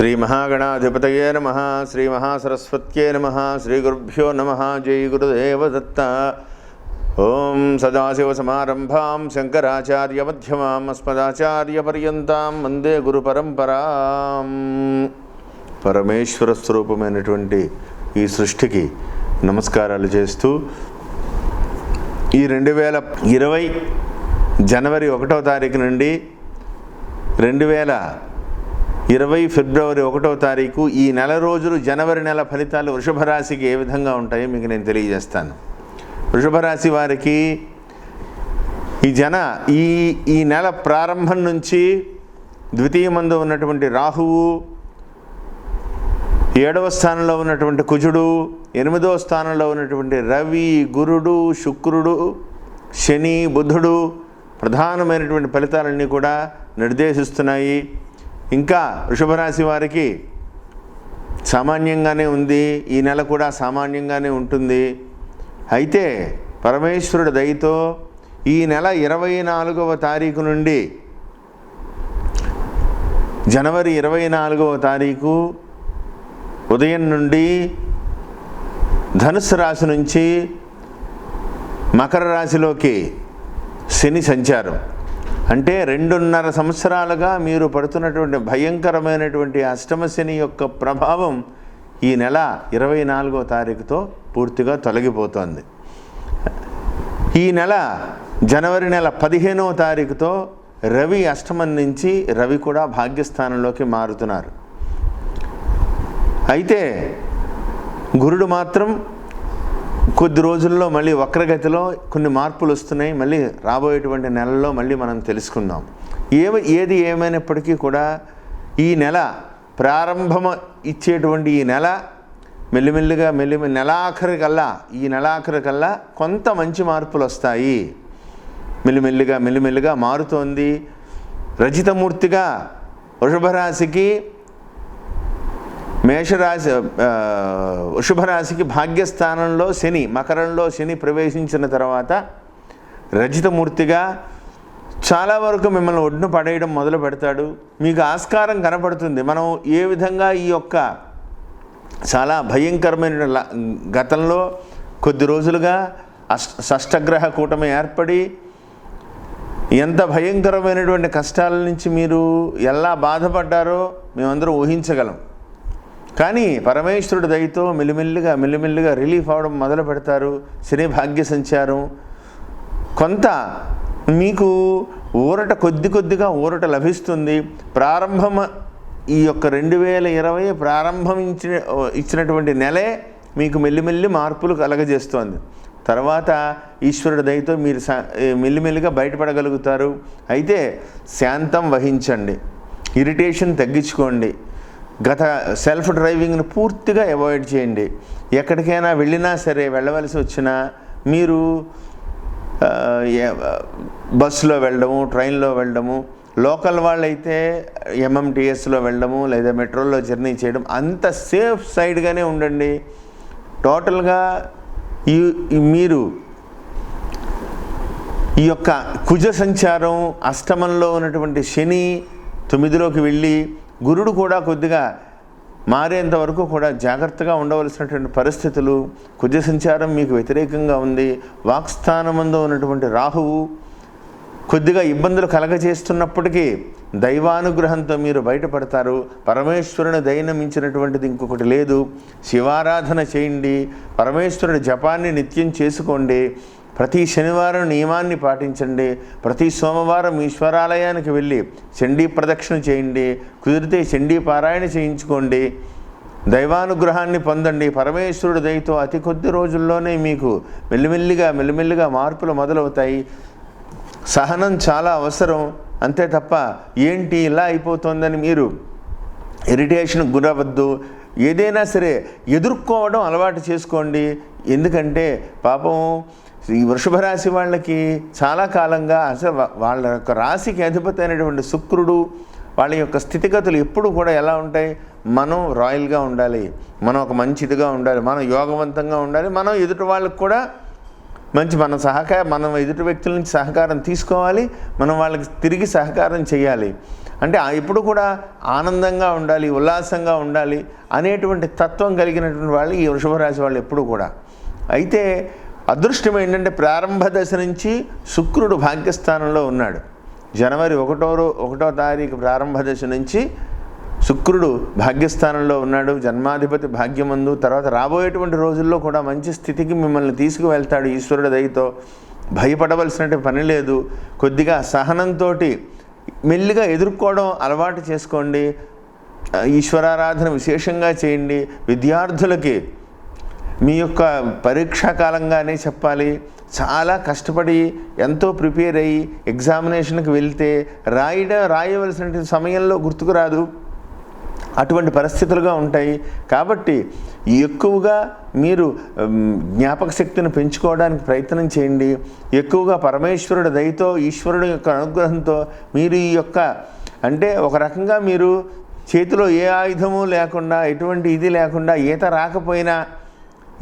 శ్రీ మహాగణాధిపతయే నమ శ్రీ మహాసరస్వత్యే నమ శ్రీ గురుభ్యో నమ జై గురుదేవ దత్త ఓం సదాశివసమారంభాం శంకరాచార్యమ్యమాం అస్మదాచార్యపర్యంతం వందే గురుపరంపరాం. పరమేశ్వర స్వరూపమైనటువంటి ఈ సృష్టికి నమస్కారాలు చేస్తూ ఈ రెండు వేల ఇరవై జనవరి ఒకటో తారీఖు నుండి రెండు వేల ఇరవై ఫిబ్రవరి ఒకటో తారీఖు ఈ నెల రోజులు జనవరి నెల ఫలితాలు వృషభ రాశికి ఏ విధంగా ఉంటాయో మీకు నేను తెలియజేస్తాను. వృషభ రాశి వారికి ఈ జన ఈ ఈ నెల ప్రారంభం నుంచి ద్వితీయమందు ఉన్నటువంటి రాహువు ఏడవ స్థానంలో ఉన్నటువంటి కుజుడు ఎనిమిదవ స్థానంలో ఉన్నటువంటి రవి గురుడు శుక్రుడు శని బుధుడు ప్రధానమైనటువంటి ఫలితాలన్నీ కూడా నిర్దేశిస్తున్నాయి. ఇంకా వృషభరాశి వారికి సామాన్యంగానే ఉంది. ఈ నెల కూడా సామాన్యంగానే ఉంటుంది. అయితే పరమేశ్వరుడు దయతో ఈ నెల ఇరవై నాలుగవ తారీఖు నుండి జనవరి ఇరవై నాలుగవ తారీఖు ఉదయం నుండి ధనుసు రాశి నుంచి మకర రాశిలోకి శని సంచారం. అంటే రెండున్నర సంవత్సరాలుగా మీరు పడుతున్నటువంటి భయంకరమైనటువంటి అష్టమశని యొక్క ప్రభావం ఈ నెల ఇరవై నాలుగో తారీఖుతో పూర్తిగా తొలగిపోతోంది. ఈ నెల జనవరి నెల పదిహేనవ తారీఖుతో రవి అష్టమం నుంచి రవి కూడా భాగ్యస్థానంలోకి మారుతున్నారు. అయితే గురుడు మాత్రం కొద్ది రోజుల్లో మళ్ళీ వక్రగతిలో కొన్ని మార్పులు వస్తున్నాయి. మళ్ళీ రాబోయేటువంటి నెలల్లో మళ్ళీ మనం తెలుసుకుందాం. ఏమి ఏది ఏమైనప్పటికీ కూడా ఈ నెల ప్రారంభం ఇచ్చేటువంటి ఈ నెల మెల్లిమెల్లిగా మెల్లి నెలాఖరికల్లా ఈ నెలాఖరికల్లా కొంత మంచి మార్పులు వస్తాయి. మెల్లిమెల్లిగా మెల్లిమెల్లిగా మారుతోంది. రజితమూర్తిగా వృషభరాశికి మేషరాశి వృషభరాశికి భాగ్యస్థానంలో శని మకరంలో శని ప్రవేశించిన తర్వాత రజితమూర్తిగా చాలా వరకు మిమ్మల్ని ఒడ్డును పడేయడం మొదలు పెడతాడు. మీకు ఆస్కారం కనపడుతుంది. మనం ఏ విధంగా ఈ యొక్క చాలా భయంకరమైన ల- గతంలో కొద్ది రోజులుగా అష్ట షష్టగ్రహ కూటమి ఏర్పడి ఎంత భయంకరమైనటువంటి కష్టాల నుంచి మీరు ఎలా బాధపడ్డారో మేమందరం ఊహించగలం. కానీ పరమేశ్వరుడు దయతో మెల్లిమెల్లిగా మెల్లిమెల్లిగా రిలీఫ్ అవడం మొదలు పెడతారు. శని భాగ్య సంచారం. కొంత మీకు ఊరట కొద్ది కొద్దిగా ఊరట లభిస్తుంది. ప్రారంభం ఈ యొక్క రెండు వేల ఇరవై ప్రారంభం ఇచ్చిన ఇచ్చినటువంటి నెలే మీకు మెల్లిమెల్లి మార్పులు కలగజేస్తోంది. తర్వాత ఈశ్వరుడు దయతో మీరు సా- మెల్లిమెల్లిగా బయటపడగలుగుతారు. అయితే శాంతం వహించండి. ఇరిటేషన్ తగ్గించుకోండి. గత సెల్ఫ్ డ్రైవింగ్ను పూర్తిగా అవాయిడ్ చేయండి. ఎక్కడికైనా వెళ్ళినా సరే వెళ్ళవలసి వచ్చినా మీరు బస్సులో వెళ్ళడము ట్రైన్లో వెళ్ళడము లోకల్ వాళ్ళైతే ఎంఎంటీఎస్లో వెళ్ళడము లేదా మెట్రోలో జర్నీ చేయడం అంత సేఫ్ సైడ్గానే ఉండండి. టోటల్గా ఈ ఈ మీరు ఈ యొక్క కుజ సంచారం అష్టమంలో ఉన్నటువంటి శని తొమ్మిదిలోకి వెళ్ళి గురుడు కూడా కొద్దిగా మారేంత వరకు కూడా జాగ్రత్తగా ఉండవలసినటువంటి పరిస్థితులు కుజ సంచారం మీకు వ్యతిరేకంగా ఉంది వాక్స్థానమందు ఉన్నటువంటి రాహువు కొద్దిగా ఇబ్బందులు కలగజేస్తున్నప్పటికీ దైవానుగ్రహంతో మీరు బయటపడతారు. పరమేశ్వరుని దయను మించినటువంటిది ఇంకొకటి లేదు. శివారాధన చేయండి. పరమేశ్వరుడి జపాన్ని నిత్యం చేసుకోండి. ప్రతి శనివారం నియమాన్ని పాటించండి. ప్రతి సోమవారం ఈశ్వరాలయానికి వెళ్ళి చండీ ప్రదక్షిణ చేయండి. కుదిరితే చండీ పారాయణ చేయించుకోండి. దైవానుగ్రహాన్ని పొందండి. పరమేశ్వరుడు దయతో అతి కొద్ది రోజుల్లోనే మీకు మెల్లిమెల్లిగా మెల్లిమెల్లిగా మార్పులు మొదలవుతాయి. సహనం చాలా అవసరం. అంతే తప్ప ఏంటి ఇలా అయిపోతుందని మీరు ఇరిటేషన్ గురవద్దు ఏదైనా సరే ఎదుర్కోవడం అలవాటు చేసుకోండి. ఎందుకంటే పాపం ఈ వృషభ రాశి వాళ్ళకి చాలా కాలంగా అసలు వాళ్ళ యొక్క రాశికి అధిపతి అయినటువంటి శుక్రుడు వాళ్ళ యొక్క స్థితిగతులు ఎప్పుడు కూడా ఎలా ఉంటాయి? మనం రాయల్గా ఉండాలి. మనం ఒక మంచిదిగా ఉండాలి. మనం యోగవంతంగా ఉండాలి. మనం ఎదుటి వాళ్ళకు కూడా మంచి మన సహకారం మనం ఎదుటి వ్యక్తుల నుంచి సహకారం తీసుకోవాలి. మనం వాళ్ళకి తిరిగి సహకారం చేయాలి. అంటే ఎప్పుడు కూడా ఆనందంగా ఉండాలి ఉల్లాసంగా ఉండాలి అనేటువంటి తత్వం కలిగినటువంటి వాళ్ళు ఈ వృషభ రాశి వాళ్ళు ఎప్పుడు కూడా. అయితే అదృష్టం ఏంటంటే ప్రారంభ దశ నుంచి శుక్రుడు భాగ్యస్థానంలో ఉన్నాడు. జనవరి ఒకటో ఒకటో తారీఖు ప్రారంభ దశ నుంచి శుక్రుడు భాగ్యస్థానంలో ఉన్నాడు. జన్మాధిపతి భాగ్యమందు తర్వాత రాబోయేటువంటి రోజుల్లో కూడా మంచి స్థితికి మిమ్మల్ని తీసుకువెళ్తాడు ఈశ్వరుడు దయతో. భయపడవలసిన పని లేదు. కొద్దిగా సహనంతో మెల్లిగా ఎదుర్కోవడం అలవాటు చేసుకోండి. ఈశ్వరారాధన విశేషంగా చేయండి. విద్యార్థులకి మీ యొక్క పరీక్షా కాలంగానే చెప్పాలి. చాలా కష్టపడి ఎంతో ప్రిపేర్ అయ్యి ఎగ్జామినేషన్కి వెళ్తే రాయడం రాయవలసిన సమయంలో గుర్తుకు రాదు. అటువంటి పరిస్థితులుగా ఉంటాయి. కాబట్టి ఎక్కువగా మీరు జ్ఞాపక శక్తిని పెంచుకోవడానికి ప్రయత్నం చేయండి. ఎక్కువగా పరమేశ్వరుడు దయతో ఈశ్వరుడు యొక్క అనుగ్రహంతో మీరు ఈ యొక్క అంటే ఒక రకంగా మీరు చేతిలో ఏ ఆయుధము లేకుండా ఎటువంటి ఇది లేకుండా ఈత రాకపోయినా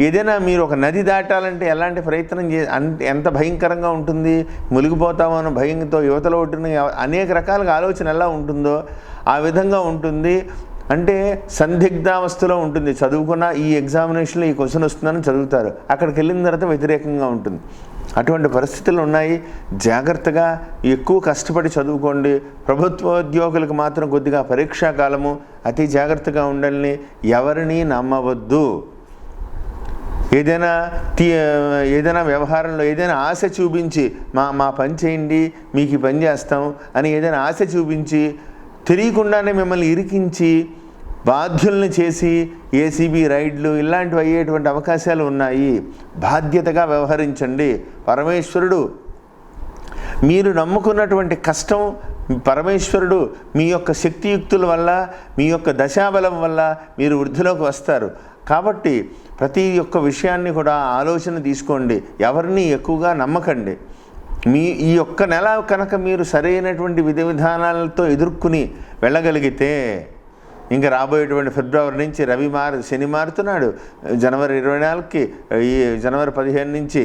ఏదైనా మీరు ఒక నది దాటాలంటే ఎలాంటి ప్రయత్నం చే ఎంత భయంకరంగా ఉంటుంది? మునిగిపోతామో అన్న భయంతో యువతలో ఉంటున్న అనేక రకాలుగా ఆలోచన ఎలా ఉంటుందో ఆ విధంగా ఉంటుంది. అంటే సందిగ్ధావస్థలో ఉంటుంది. చదువుకున్న ఈ ఎగ్జామినేషన్లో ఈ క్వశ్చన్ వస్తుందని చదువుతారు. అక్కడికి వెళ్ళిన తర్వాత వ్యతిరేకంగా ఉంటుంది. అటువంటి పరిస్థితులు ఉన్నాయి. జాగ్రత్తగా ఎక్కువ కష్టపడి చదువుకోండి. ప్రభుత్వోద్యోగులకు మాత్రం కొద్దిగా పరీక్షా కాలము అతి జాగ్రత్తగా ఉండాలని ఎవరిని నమ్మవద్దు. ఏదైనా తీ ఏదైనా వ్యవహారంలో ఏదైనా ఆశ చూపించి మా మా పని చేయండి మీకు ఈ పని చేస్తాం అని ఏదైనా ఆశ చూపించి తెలియకుండానే మిమ్మల్ని ఇరికించి బాధ్యుల్ని చేసి ఏసీబీ రైడ్లు ఇలాంటివి అయ్యేటువంటి అవకాశాలు ఉన్నాయి. బాధ్యతగా వ్యవహరించండి. పరమేశ్వరుడు మీరు నమ్ముకున్నటువంటి కష్టం పరమేశ్వరుడు మీ యొక్క శక్తియుక్తుల వల్ల మీ యొక్క దశాబలం వల్ల మీరు వృద్ధిలోకి వస్తారు. కాబట్టి ప్రతి ఒక్క విషయాన్ని కూడా ఆలోచన తీసుకోండి. ఎవరిని ఎక్కువగా నమ్మకండి. మీ ఈ ఒక్క నెల కనుక మీరు సరైనటువంటి విధి విధానాలతో ఎదుర్కొని వెళ్ళగలిగితే ఇంకా రాబోయేటువంటి ఫిబ్రవరి నుంచి రవి మారు శని మారుతున్నాడు. జనవరి ఇరవై నాలుగుకి ఈ జనవరి పదిహేను నుంచి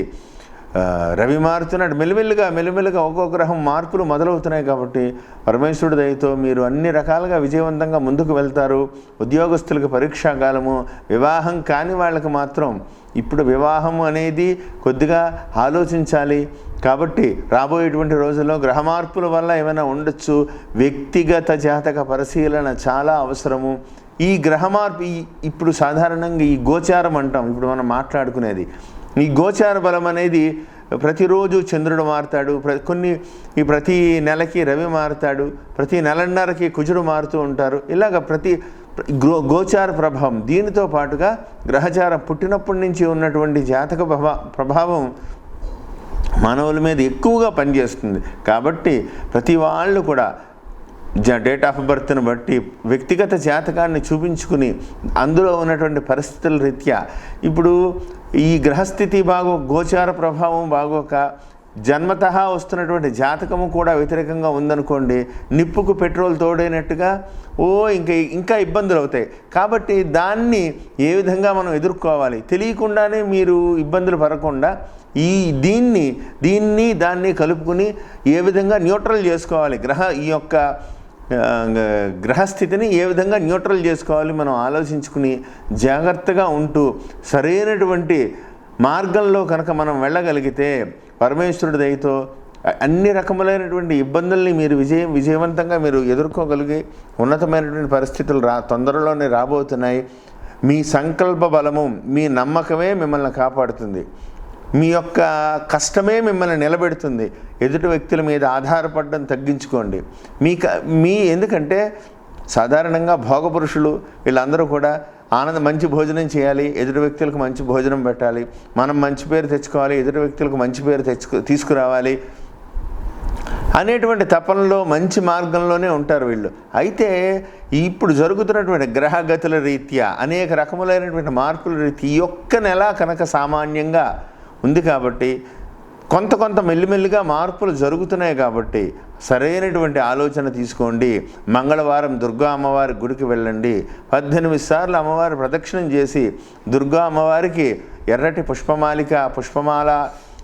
రవి మారుతున్నాడు. మెల్లిమెల్లిగా మెల్లిమెల్లిగా ఒక్కొక్క గ్రహం మార్పులు మొదలవుతున్నాయి కాబట్టి పరమేశ్వరుడు దయతో మీరు అన్ని రకాలుగా విజయవంతంగా ముందుకు వెళ్తారు. ఉద్యోగస్తులకు పరీక్షాకాలము వివాహం కాని వాళ్ళకి మాత్రం ఇప్పుడు వివాహం అనేది కొద్దిగా ఆలోచించాలి. కాబట్టి రాబోయేటువంటి రోజుల్లో గ్రహ మార్పుల వల్ల ఏమైనా ఉండొచ్చు. వ్యక్తిగత జాతక పరిశీలన చాలా అవసరము. ఈ గ్రహ మార్పు ఇప్పుడు సాధారణంగా ఈ గోచారం అంటాం. ఇప్పుడు మనం మాట్లాడుకునేది ఈ గోచార బలం అనేది ప్రతిరోజు చంద్రుడు మారుతాడు. ప్ర కొన్ని ఈ ప్రతి నెలకి రవి మారుతాడు. ప్రతి నెలన్నరకి కుజుడు మారుతూ ఉంటారు. ఇలాగ ప్రతి గో గోచార ప్రభావం దీనితో పాటుగా గ్రహచారం పుట్టినప్పటి నుంచి ఉన్నటువంటి జాతక ప్రభా ప్రభావం మానవుల మీద ఎక్కువగా పనిచేస్తుంది. కాబట్టి ప్రతి వాళ్ళు కూడా డేట్ ఆఫ్ బర్త్ను బట్టి వ్యక్తిగత జాతకాన్ని చూపించుకుని అందులో ఉన్నటువంటి పరిస్థితుల రీత్యా ఇప్పుడు ఈ గ్రహస్థితి బాగో గోచార ప్రభావం బాగోక జన్మత వస్తున్నటువంటి జాతకము కూడా వ్యతిరేకంగా ఉందనుకోండి నిప్పుకు పెట్రోల్ తోడైనట్టుగా ఓ ఇంకా ఇంకా ఇబ్బందులు అవుతాయి. కాబట్టి దాన్ని ఏ విధంగా మనం ఎదుర్కోవాలి? తెలియకుండానే మీరు ఇబ్బందులు పడకుండా ఈ దీన్ని దీన్ని దాన్ని కలుపుకుని ఏ విధంగా న్యూట్రల్ చేసుకోవాలి? గ్రహ ఈ యొక్క గ్రహస్థితిని ఏ విధంగా న్యూట్రల్ చేసుకోవాలి మనం ఆలోచించుకుని జాగ్రత్తగా ఉంటూ సరైనటువంటి మార్గంలో కనుక మనం వెళ్ళగలిగితే పరమేశ్వరుడి దయతో అన్ని రకములైనటువంటి ఇబ్బందుల్ని మీరు విజయం విజయవంతంగా మీరు ఎదుర్కోగలిగి ఉన్నతమైనటువంటి పరిస్థితులు రా తొందరలోనే రాబోతున్నాయి. మీ సంకల్ప బలము మీ నమ్మకమే మిమ్మల్ని కాపాడుతుంది. మీ యొక్క కష్టమే మిమ్మల్ని నిలబెడుతుంది. ఎదుటి వ్యక్తుల మీద ఆధారపడడం తగ్గించుకోండి. మీ క- మీ ఎందుకంటే సాధారణంగా భోగపురుషులు వీళ్ళందరూ కూడా ఆనంద మంచి భోజనం చేయాలి. ఎదుటి వ్యక్తులకు మంచి భోజనం పెట్టాలి. మనం మంచి పేరు తెచ్చుకోవాలి. ఎదుటి వ్యక్తులకు మంచి పేరు తెచ్చుకు తీసుకురావాలి అనేటువంటి తపనలో మంచి మార్గంలోనే ఉంటారు వీళ్ళు. అయితే ఇప్పుడు జరుగుతున్నటువంటి గ్రహగతుల రీత్యా అనేక రకములైనటువంటి మార్పుల రీతి ఈ ఒక్క నెల కనుక సామాన్యంగా ఉంది కాబట్టి కొంత కొంత మెల్లిమెల్లిగా మార్పులు జరుగుతున్నాయి కాబట్టి సరైనటువంటి ఆలోచన తీసుకోండి. మంగళవారం దుర్గా అమ్మవారి గుడికి వెళ్ళండి. పద్దెనిమిది సార్లు అమ్మవారి ప్రదక్షిణం చేసి దుర్గా అమ్మవారికి ఎర్రటి పుష్పమాలిక పుష్పమాల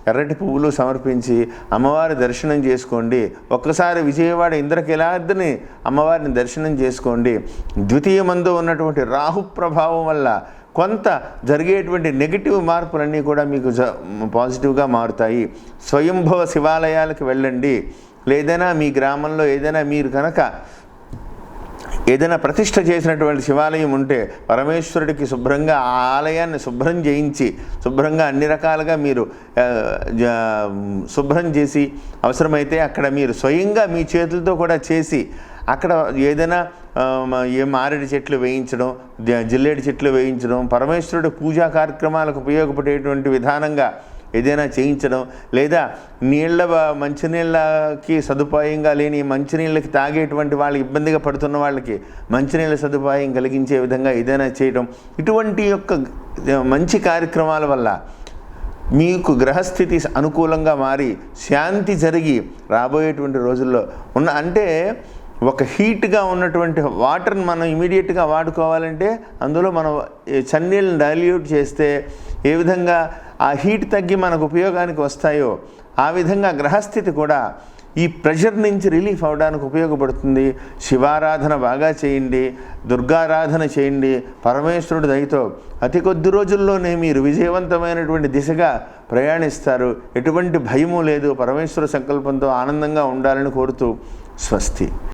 ఎర్రటి పువ్వులు సమర్పించి అమ్మవారి దర్శనం చేసుకోండి. ఒక్కసారి విజయవాడ ఇంద్రకిలాద్రిని అమ్మవారిని దర్శనం చేసుకోండి. ద్వితీయ మందు ఉన్నటువంటి రాహు ప్రభావం వల్ల కొంత జరిగేటువంటి నెగిటివ్ మార్పులన్నీ కూడా మీకు జ పాజిటివ్గా మారుతాయి. స్వయంభవ శివాలయాలకు వెళ్ళండి. లేదైనా మీ గ్రామంలో ఏదైనా మీరు కనుక ఏదైనా ప్రతిష్ట చేసినటువంటి శివాలయం ఉంటే పరమేశ్వరుడికి శుభ్రంగా ఆ ఆలయాన్ని శుభ్రం చేయించి శుభ్రంగా అన్ని రకాలుగా మీరు జ- శుభ్రం చేసి అవసరమైతే అక్కడ మీరు స్వయంగా మీ చేతులతో కూడా చేసి అక్కడ ఏదైనా ఏ మారేడు చెట్లు వేయించడం జ- జిల్లేడు చెట్లు వేయించడం పరమేశ్వరుడు పూజా కార్యక్రమాలకు ఉపయోగపడేటువంటి విధానంగా ఏదైనా చేయించడం లేదా నీళ్ళ మంచినీళ్ళకి సదుపాయంగా లేని మంచినీళ్ళకి తాగేటువంటి వాళ్ళు ఇబ్బందిగా పడుతున్న వాళ్ళకి మంచినీళ్ళ సదుపాయం కలిగించే విధంగా ఏదైనా చేయడం ఇటువంటి యొక్క మంచి కార్యక్రమాల వల్ల మీకు గ్రహస్థితి అనుకూలంగా మారి శాంతి జరిగి రాబోయేటువంటి రోజుల్లో ఉన్న అంటే ఒక హీట్గా ఉన్నటువంటి వాటర్ని మనం ఇమీడియట్గా వాడుకోవాలంటే అందులో మనం చన్నీళ్ళని డైల్యూట్ చేస్తే ఏ విధంగా ఆ హీట్ తగ్గి మనకు ఉపయోగానికి వస్తాయో ఆ విధంగా గ్రహస్థితి కూడా ఈ ప్రెషర్ నుంచి రిలీఫ్ అవడానికి ఉపయోగపడుతుంది. శివారాధన బాగా చేయండి దుర్గారాధన చేయండి పరమేశ్వరుడు దయతో అతి కొద్ది రోజుల్లోనే మీరు విజయవంతమైనటువంటి దిశగా ప్రయాణిస్తారు. ఎటువంటి భయము లేదు. పరమేశ్వర సంకల్పంతో ఆనందంగా ఉండాలని కోరుతూ స్వస్తి.